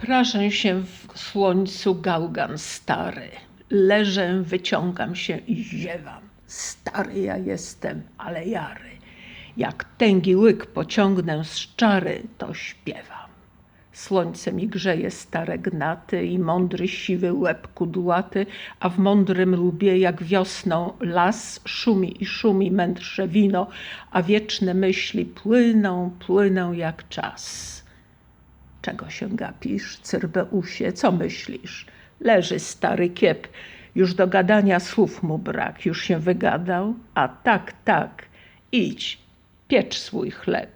Prażę się w słońcu gałgan stary. Leżę, wyciągam się i ziewam. Stary ja jestem, ale jary. Jak tęgi łyk pociągnę z czary, to śpiewam. Słońce mi grzeje stare gnaty i mądry siwy łeb kudłaty, a w mądrym lubie jak wiosną las szumi i szumi mędrsze wino, a wieczne myśli płyną, płyną jak czas. Czego się gapisz, Cyrbeusie, co myślisz? Leży stary kiep, już do gadania słów mu brak, już się wygadał, a tak, tak, idź, piecz swój chleb.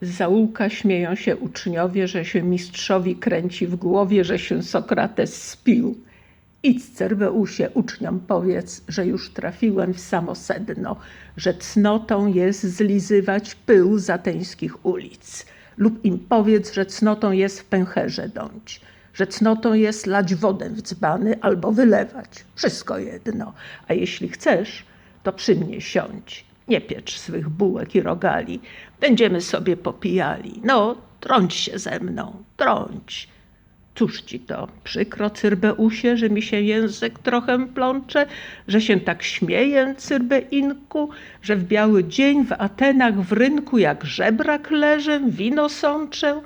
Z zaułka śmieją się uczniowie, że się mistrzowi kręci w głowie, że się Sokrates spił. Idź, Cerbeusie, uczniom powiedz, że już trafiłem w samo sedno, że cnotą jest zlizywać pył z ateńskich ulic. Lub im powiedz, że cnotą jest w pęcherze dąć, że cnotą jest lać wodę w dzbany albo wylewać. Wszystko jedno. A jeśli chcesz, to przy mnie siądź. Nie piecz swych bułek i rogali. Będziemy sobie popijali. No, trąć się ze mną, trąć. Cóż ci to, przykro, Cyrbeusie, że mi się język trochę plącze, że się tak śmieję, Cyrbeinku, że w biały dzień w Atenach w rynku jak żebrak leżę, wino sączę?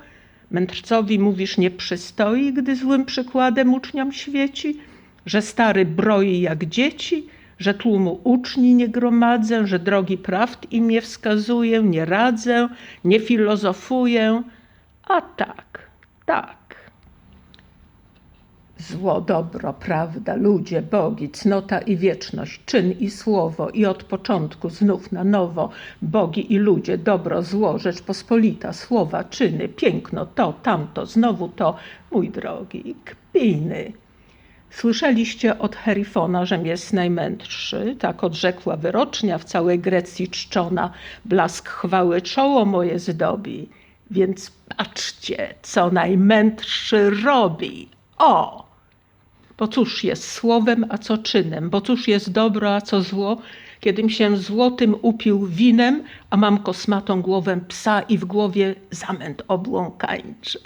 Mędrcowi mówisz nie przystoi, gdy złym przykładem uczniom świeci, że stary broi jak dzieci, że tłumu uczni nie gromadzę, że drogi prawd im nie wskazuję, nie radzę, nie filozofuję. A tak, tak. Zło, dobro, prawda, ludzie, bogi, cnota i wieczność, czyn i słowo i od początku znów na nowo bogi i ludzie, dobro, zło, Rzeczpospolita, słowa, czyny, piękno, to, tamto, znowu to, mój drogi, kpiny. Słyszeliście od Herifona, żem jest najmędrszy, tak odrzekła wyrocznia w całej Grecji czczona, blask chwały czoło moje zdobi. Więc patrzcie, co najmędrszy robi. O! Bo cóż jest słowem, a co czynem? Bo cóż jest dobro, a co zło? Kiedym się złotym upił winem, a mam kosmatą głowę psa i w głowie zamęt obłąkańczy.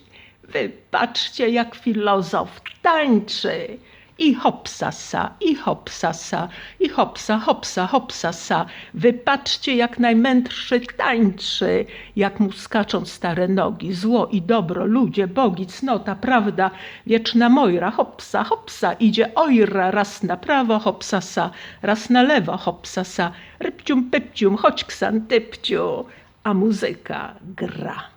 Wybaczcie, jak filozof tańczy. I hopsasa, i hopsasa, i hopsa, hopsa, hopsasa. Wypatrzcie, jak najmędrszy tańczy, jak mu skaczą stare nogi. Zło i dobro, ludzie, bogi, cnota, prawda, wieczna Mojra. Hopsa, hopsa, idzie ojra, raz na prawo, hopsasa, raz na lewo, hopsasa. Rypcium, pypcium, chodź ksantypciu, a muzyka gra.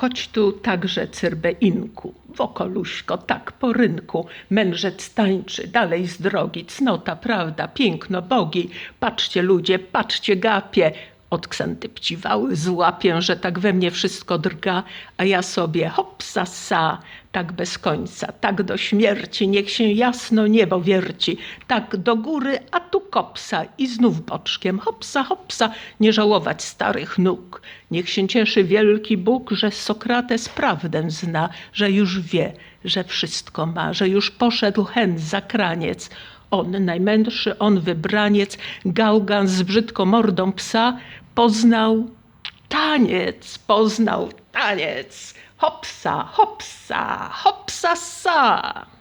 Chodź tu także, Cyrbeinku, wokoluśko, tak po rynku, mężec tańczy, dalej z drogi, cnota, prawda, piękno, bogi. Patrzcie ludzie, patrzcie gapie, od ksantypciwały złapię, że tak we mnie wszystko drga, a ja sobie hopsa sa, tak bez końca, tak do śmierci, niech się jasno niebo wierci, tak do góry, a tu kopsa i znów boczkiem, hopsa, hopsa, nie żałować starych nóg. Niech się cieszy wielki Bóg, że Sokrates prawdę zna, że już wie, że wszystko ma, że już poszedł hen za kraniec. On najmędrszy, on wybraniec, gałgan z brzydką mordą psa, poznał taniec, poznał taniec. Hopsa, hopsa, hopsa, sa.